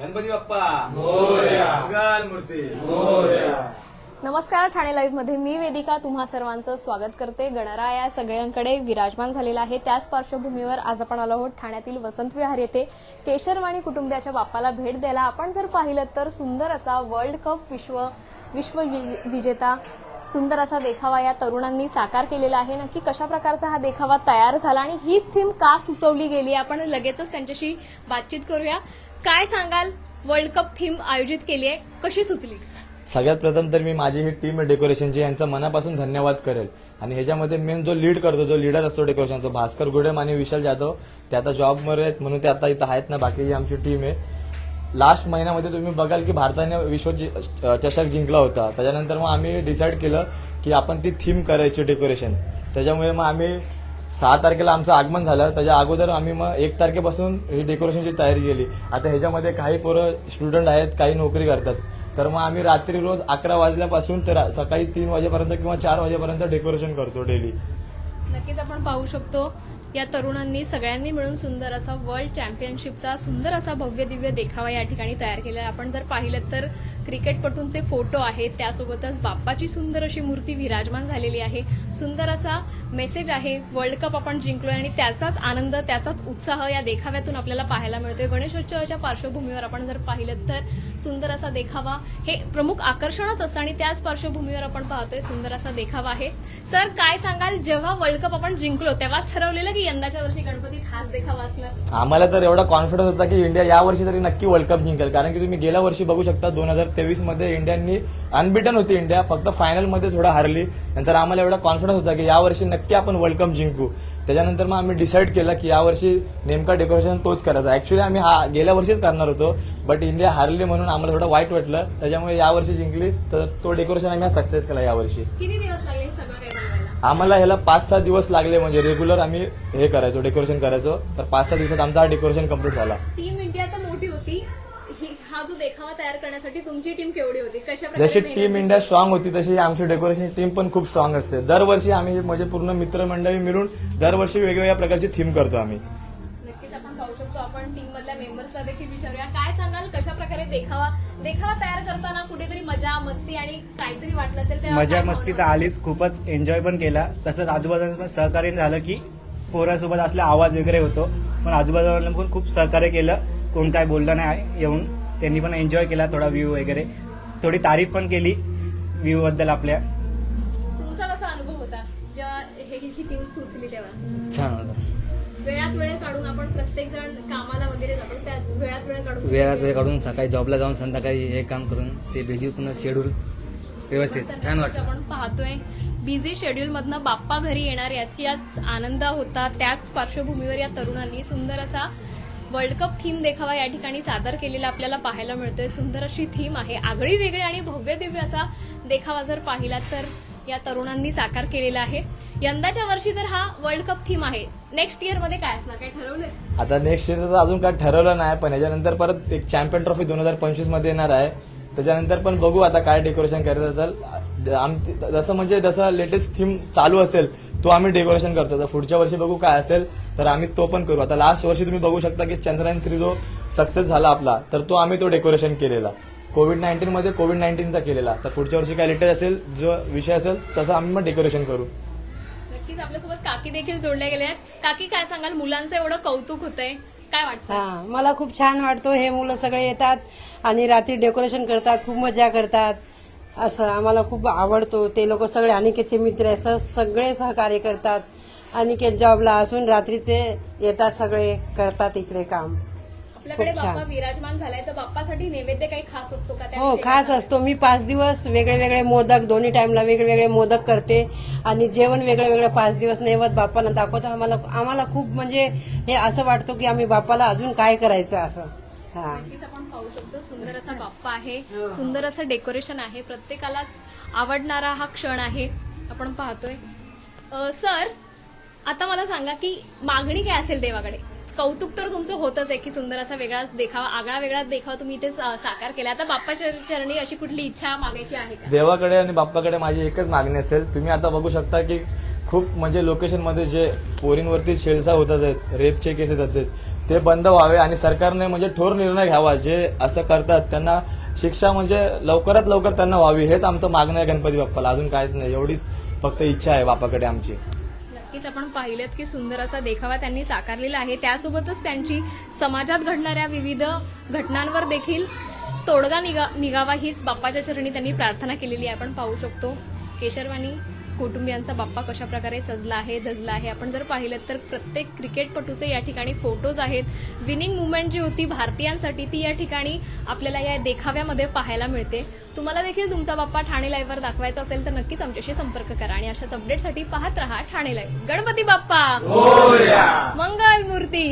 गणपती बाप्पा मूर्ती नमस्कार ठाणे लाईव्हमध्ये मी वेदिका. तुम्हा सर्वांचं स्वागत करते. गणरा या सगळ्यांकडे विराजमान झालेला आहे. त्याच पार्श्वभूमीवर आज आपण आलो आहोत ठाण्यातील वसंत विहार येथे. केशरवाणी कुटुंबियाच्या बाप्पाला भेट द्यायला आपण जर पाहिलं तर सुंदर असा वर्ल्ड कप विश्व विश्व विजेता सुंदर असा देखावा या तरुणांनी साकार केलेला आहे. नक्की कशा प्रकारचा हा देखावा तयार झाला आणि हीच थीम का सुचवली गेली आपण लगेचच त्यांच्याशी बातचीत करूया. काय सांगाल? वर्ल्ड कप थीम आयोजित केली आहे. कशी सुचली? सगळ्यात प्रथम तर मी माझी ही टीम आहे डेकोरेशनची यांचा मनापासून धन्यवाद करेल. आणि ह्याच्यामध्ये मेन जो लीड करतो जो लीडर असतो डेकोरेशनचा भास्कर गुडेम आणि विशाल जाधव. ते आता जॉबमध्ये आहेत म्हणून ते आता इथं आहेत ना बाकी ही आमची टीम आहे. लास्ट महिन्यामध्ये तुम्ही बघाल की भारताने विश्व जि- चषक जिंकला होता. त्याच्यानंतर मग आम्ही डिसाईड केलं की आपण ती थीम करायची डेकोरेशन त्याच्यामुळे मग आम्ही सहा तारखेला आमचं आगमन झालं. त्याच्या अगोदर आम्ही मग एक तारखेपासून ही डेकोरेशनची तयारी केली. आता ह्याच्यामध्ये काही पोरं स्टुडंट आहेत काही नोकरी करतात. तर मग आम्ही रात्री रोज अकरा वाजल्यापासून तर सकाळी तीन वाजेपर्यंत किंवा चार वाजेपर्यंत डेकोरेशन करतो डेली नक्कीच आपण पाहू शकतो या तरुणांनी सगळ्यांनी मिळून सुंदर असा वर्ल्ड चॅम्पियनशिपचा सुंदर असा भव्य दिव्य देखावा या ठिकाणी तयार केला आहे. आपण जर पाहिलं तर क्रिकेटपटूंचे फोटो आहेत. त्यासोबतच बाप्पाची सुंदर अशी मूर्ती विराजमान झालेली आहे. सुंदर असा मेसेज आहे वर्ल्ड कप आपण जिंकलोय आणि त्याचाच आनंद त्याचाच उत्साह या देखाव्यातून आपल्याला पाहायला मिळतोय. गणेशोत्सवाच्या पार्श्वभूमीवर आपण जर पाहिलं तर सुंदर असा देखावा हे प्रमुख आकर्षणच असतं आणि त्याच पार्श्वभूमीवर आपण पाहतोय सुंदर असा देखावा आहे. सर काय सांगाल? जेव्हा वर्ल्ड कप आपण जिंकलो तेव्हाच ठरवलेलं की यंदाच्या वर्षी गणपती हाच देखावा असणार? आम्हाला तर एवढा कॉन्फिडन्स होता की इंडिया या वर्षी तरी नक्की वर्ल्ड कप जिंकेल. कारण की तुम्ही गेल्या वर्षी बघू शकता दोन हजार तेवीसमध्ये इंडियांनी अनबिटन होती इंडिया. फक्त फायनलमध्ये थोडा हारली. नंतर आम्हाला एवढा कॉन्फिडन्स होता की या वर्षी नक्की आपण वर्ल्ड कप जिंकू. त्याच्यानंतर मग आम्ही डिसाईड केलं की या वर्षी नेमका डेकोरेशन तोच करायचा. ऍक्च्युली आम्ही हा गेल्या वर्षीच करणार होतो बट इंडिया हारली म्हणून आम्हाला थोडं वाईट वाटलं. त्याच्यामुळे या वर्षी जिंकली तर तो डेकोरेशन आम्ही सक्सेस केला या वर्षी किती दिवस लागले सगळं काही बनवायला? आम्हाला ह्याला पाच सहा दिवस लागले म्हणजे रेग्युलर आम्ही हे करायचो डेकोरेशन करायचो. तर पाच सहा दिवसात आमचा हा डेकोरेशन कंप्लीट झाला. टीम इंडिया तर मोठी होती. जो देखावा तयार करण्यासाठी तुमची टीम केवढी होती? कशा जशी प्रकारे टीम इंडिया स्ट्रॉंग होती तशी आमची डेकोरेशन टीम पण खूप स्ट्रॉंग असते. दरवर्षी आम्ही म्हणजे पूर्ण मित्रमंडळी मिळून दरवर्षी वेगवेगळ्या प्रकारची थीम करतो आम्ही. नक्कीच आपण पाहू शकतो आपण टीम मधल्या मेंबर्सला देखील विचारूया. काय सांगाल? कशा प्रकारे देखावा देखावा तयार करताना कुठेतरी मजा मस्ती आणि काहीतरी वाटलं असेल तेव्हा मजा काय मस्ती तर भावना? आलीच खूपच एन्जॉय पण केला. तसंच आजूबाजूला पण सहकार्य झालं की पोरासोबत असला आवाज वगैरे होतो. पण आजूबाजूला पण खूप सहकार्य केलं. कोण काय बोललं नाही येऊन त्यांनी पण एन्जॉय केला थोडा व्ह्यू वगैरे. थोडी तारीफ पण केली व्ह्यू बद्दल आपल्या. तुमचा कसा अनुभव होता? जेव्हा हे ही टीम सुचली तेव्हा? छान होतं. वेळात वेळ काढून आपण प्रत्येक जण कामाला वगैरे जातो त्या वेळात वेळ काढून वेळात वेळ काढून सकाळी जॉबला जाऊन संध्याकाळी हे काम करून ते बिझी पूर्ण शेड्यूल व्यवस्थित छान वाटतं आपण पाहतोय बिझी शेड्यूल मधनं बाप्पा घरी येणार याच्याच आनंद होता. त्याच पार्श्वभूमीवर या तरुणांनी सुंदर असा वर्ल्ड कप थीम देखावा या ठिकाणी सादर केलेला आपल्याला पाहायला मिळतोय. सुंदर अशी थीम आहे. आगळी वेगळी आणि भव्य दिव्य असा देखावा जर पाहिला तर या तरुणांनी साकार केलेला आहे. यंदाच्या वर्षी तर हा वर्ल्ड कप थीम आहे. नेक्स्ट इयरमध्ये काय असणार? काय ठरवलंय? आता नेक्स्ट इयर तर अजून काय ठरवलं नाही पण याच्यानंतर परत एक चॅम्पियन ट्रॉफी दोन हजार पंचवीसमध्ये येणार आहे. त्याच्यानंतर पण बघू आता काय डेकोरेशन करायचं तर जसं म्हणजे जसं लेटेस्ट थीम चालू असेल तो आम्ही डेकोरेशन करतो. तर पुढच्या वर्षी बघू काय असेल तर आम्ही तो पण करू. आता लास्ट वर्षी तुम्ही बघू शकता की चंद्रयान थ्री जो सक्सेस झाला आपला तर तो आम्ही तो डेकोरेशन केलेला. कोविड नाईन्टीन मध्ये कोविड नाईन्टीनचा केलेला. तर पुढच्या वर्षी काय लेटेस्ट असेल जो विषय असेल तसं आम्ही मग डेकोरेशन करू. नक्कीच आपल्यासोबत काकी देखील जोडल्या गेल्या आहेत. काकी काय सांगाल? मुलांचं एवढं कौतुक होतंय. काय वाटतं हा मला खूप छान वाटतो. हे मुलं सगळे येतात आणि रात्री डेकोरेशन करतात खूप मजा करतात. असं आम्हाला खूप आवडतो. ते लोक सगळे अनिकेतचे मित्र आहे स- सगळे सहकार्य करतात. अनिकेत जॉबला असून रात्रीचे येतात सगळे करतात इकडे काम. आपल्याकडे. बाप्पा विराजमान झालाय तर बाप्पासाठी नैवेद्य काही खास असतो का हो खास असतो. मी पाच दिवस वेगळे वेगळे मोदक दोन्ही टाइमला वेगळे वेगळे मोदक करते आणि जेवण वेगळे वेगळे पाच दिवस नैवत बाप्पाला दाखवतो. आम्हाला आम्हाला खूप म्हणजे हे असं वाटतं की आम्ही बाप्पाला अजून काय करायचं असं. हा. आपण पाहू शकतो. सुंदर असा बाप्पा आहे. सुंदर असं डेकोरेशन आहे. प्रत्येकालाच आवडणारा हा क्षण आहे. आपण पाहतोय. सर आता मला सांगा की मागणी काय असेल देवाकडे? कौतुक तर तुमचं होतच आहे की सुंदर असा वेगळाच देखावा आगळा वेगळाच देखावा तुम्ही इथे सा- साकार केला आता बाप्पाच्या चरणी अशी कुठली इच्छा मागायची आहे का? देवाकडे आणि बाप्पाकडे माझी एकच मागणी असेल. तुम्ही आता बघू शकता की खूप म्हणजे लोकेशनमध्ये जे पोरींवरती छेडछाड होतात आहेत रेपचे केसेस होतात ते बंद व्हावे आणि सरकारने म्हणजे ठोर निर्णय घ्यावा. जे असं करतात त्यांना शिक्षा म्हणजे लवकरात लवकर त्यांना व्हावी हेच आमचं मागणं आहे गणपती बाप्पाला. अजून काहीच नाही. एवढीच फक्त इच्छा आहे बापाकडे आमची. नक्कीच आपण पाहिलेत की सुंदर असा देखावा त्यांनी साकारलेला आहे. त्यासोबतच त्यांची समाजात घडणाऱ्या विविध घटनांवर देखील तोडगा निगा निघावा हीच बाप्पाच्या चरणी त्यांनी प्रार्थना केलेली आहे. आपण पाहू शकतो केशरवाणी कुटुंबियांचा बाप्पा कशा प्रकारे सजला आहे धजला आहे आपण जर पाहिलं तर प्रत्येक क्रिकेटपटूचे या ठिकाणी फोटोज आहेत. विनिंग मुवमेंट जी होती भारतीयांसाठी ती या ठिकाणी आपल्याला या देखाव्यामध्ये पाहायला मिळते. तुम्हाला देखील तुमचा बाप्पा ठाणे लाईव्हवर दाखवायचा असेल तर नक्कीच आमच्याशी संपर्क करा आणि अशाच अपडेटसाठी पाहत रहा ठाणे लाईव्ह गणपती बाप्पा! मंगल मूर्ती!